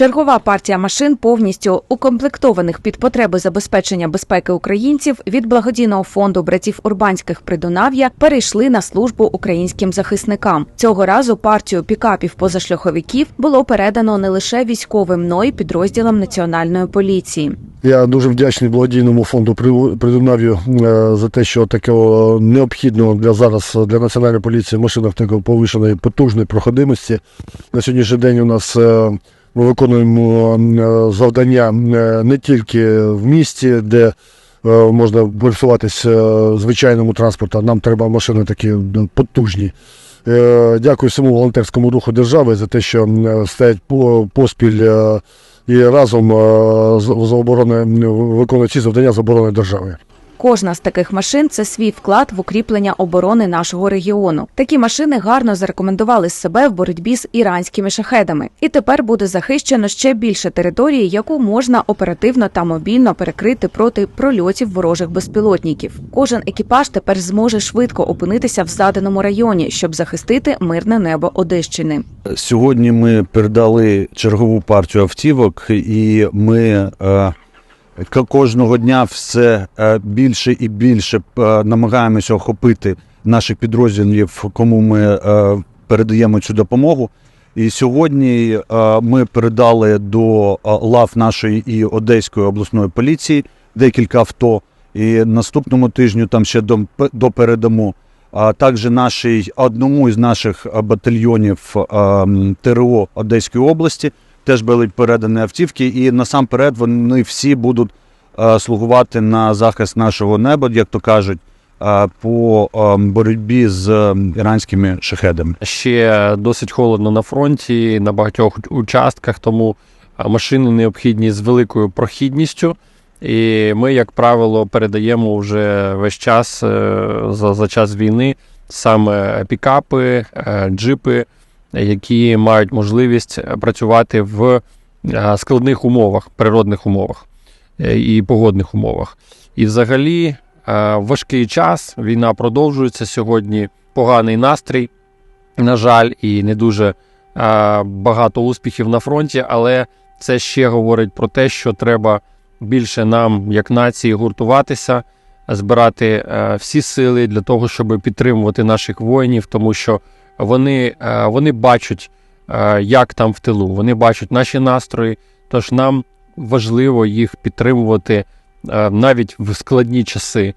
Чергова партія машин, повністю укомплектованих під потреби забезпечення безпеки українців від благодійного фонду братів Урбанських Придунав'я перейшли на службу українським захисникам. Цього разу партію пікапів позашляховиків було передано не лише військовим, но й підрозділам національної поліції. Я дуже вдячний благодійному фонду Придунав'ю е, за те, що такого необхідного для зараз для національної поліції машинах такої повишеної потужної проходимості. На сьогоднішній день у нас е, ми виконуємо е, завдання е, не тільки в місті, де е, можна пересуватися е, звичайному транспорту, нам треба машини такі потужні. Дякую всьому волонтерському руху держави за те, що стоять поспіль і разом з оборони виконують ці завдання з оборони держави. Кожна з таких машин це свій вклад в укріплення оборони нашого регіону. Такі машини гарно зарекомендували себе в боротьбі з іранськими шахедами, і тепер буде захищено ще більше території, яку можна оперативно та мобільно перекрити проти прольотів ворожих безпілотників. Кожен екіпаж тепер зможе швидко опинитися в заданому районі, щоб захистити мирне небо Одещини. Сьогодні ми передали чергову партію автівок, і ми е, кожного дня все е, більше і більше е, намагаємося охопити наших підрозділів, кому ми е, передаємо цю допомогу. І сьогодні ми передали до лав нашої і Одеської обласної поліції декілька авто. І наступному тижню там ще до, допередамо. А також нашій одному із наших батальйонів ТРО Одеської області теж були передані автівки, і насамперед вони всі будуть е, слугувати на захист нашого неба, як то кажуть, е, по е, боротьбі з іранськими шахедами. ще досить холодно на фронті на багатьох участках, тому машини необхідні з великою прохідністю. І ми, як правило, передаємо вже весь час за, за час війни саме пікапи, джипи, які мають можливість працювати в е, складних умовах, природних умовах е, і погодних умовах. І взагалі е, важкий час, війна продовжується сьогодні, поганий настрій на жаль, і не дуже е, багато успіхів на фронті, але це ще говорить про те, що треба більше нам, як нації, гуртуватися, збирати е, всі сили для того, щоб підтримувати наших воїнів, тому що вони, е, вони бачать, е, як там в тилу, вони бачать наші настрої. Тож нам важливо їх підтримувати е, навіть в складні часи,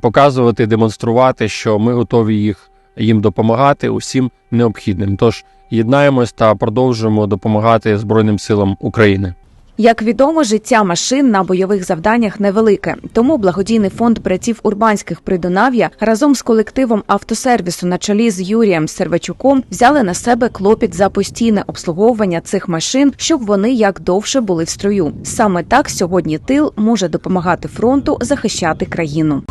показувати, демонструвати, що ми готові їх їм допомагати усім необхідним. Тож єднаємось та продовжуємо допомагати Збройним силам України. Як відомо, життя машин на бойових завданнях невелике, тому благодійний фонд братів Урбанських Придонав'я разом з колективом автосервісу на чолі з Юрієм Сервачуком взяли на себе клопіт за постійне обслуговування цих машин, щоб вони як довше були в строю. Саме так сьогодні тил може допомагати фронту захищати країну.